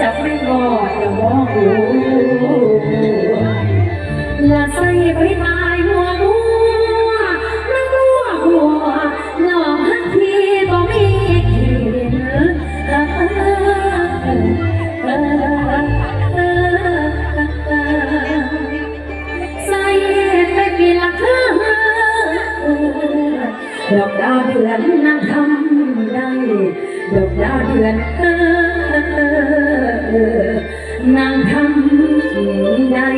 จะไม่กอดจะมองหูอย่าใส่ไปตายหัวหัวนักลัวหัวหลอกหักทีบ่มีกินใส่ไปปละครั้ดอกดาวเดือนนั่งทำได้ดอกดาวเดือนเออ นั่งทำได้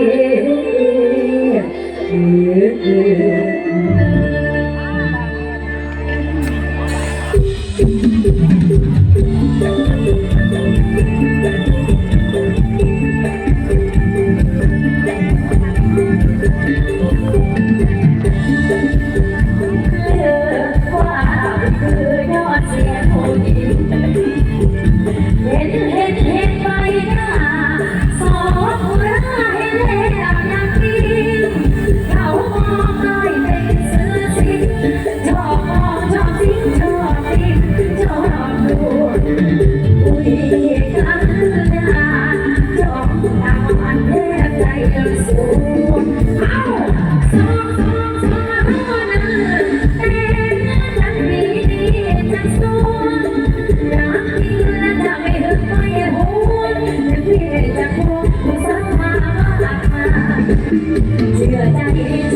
เสียใจ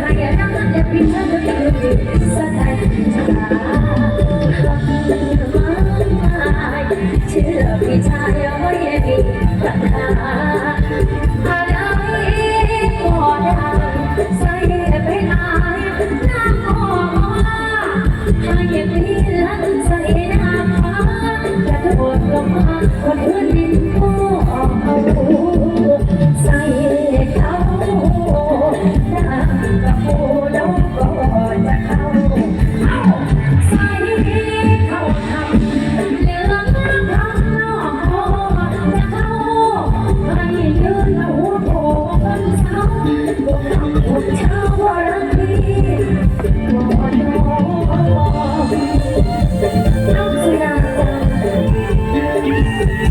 คนอื่นดินพ่อใส่เขาหน้กระโปก็จเขาใส่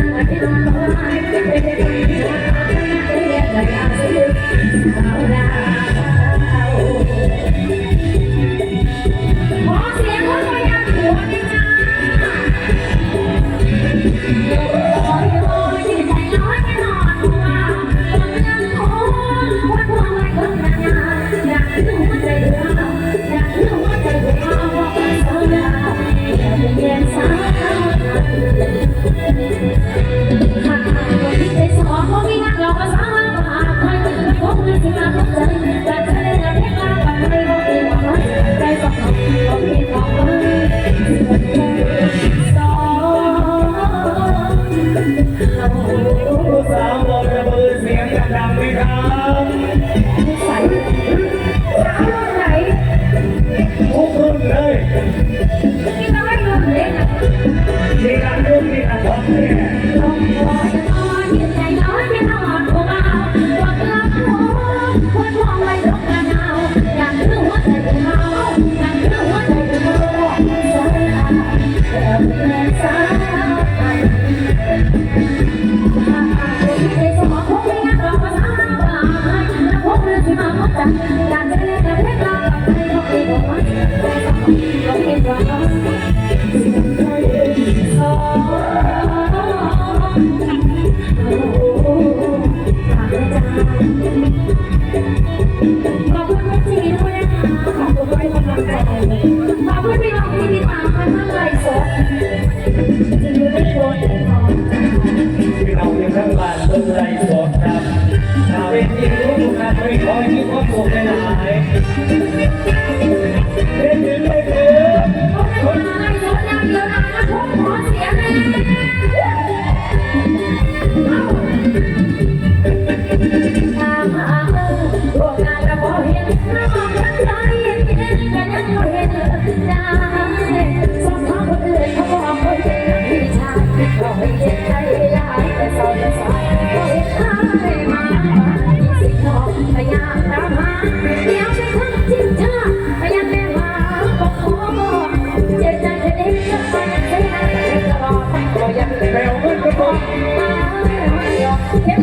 I'm Yeah.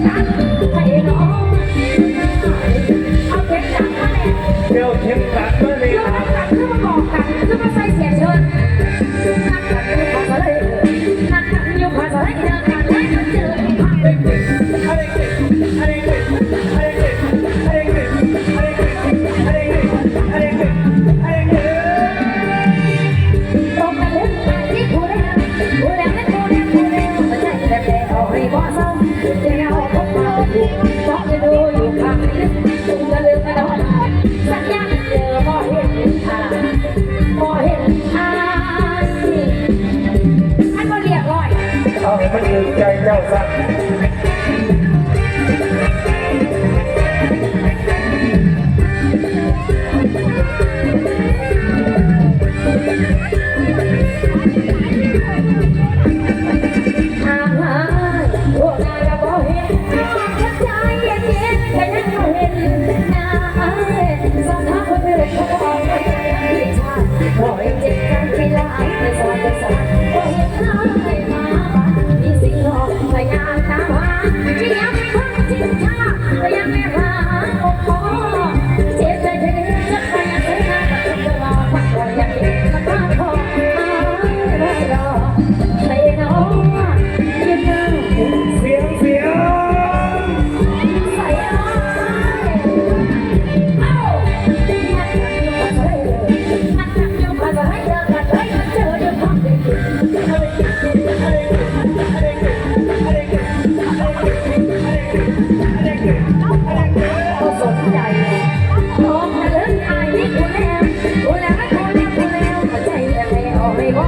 Yeah. I yeah, yeah, yeah. Virginia.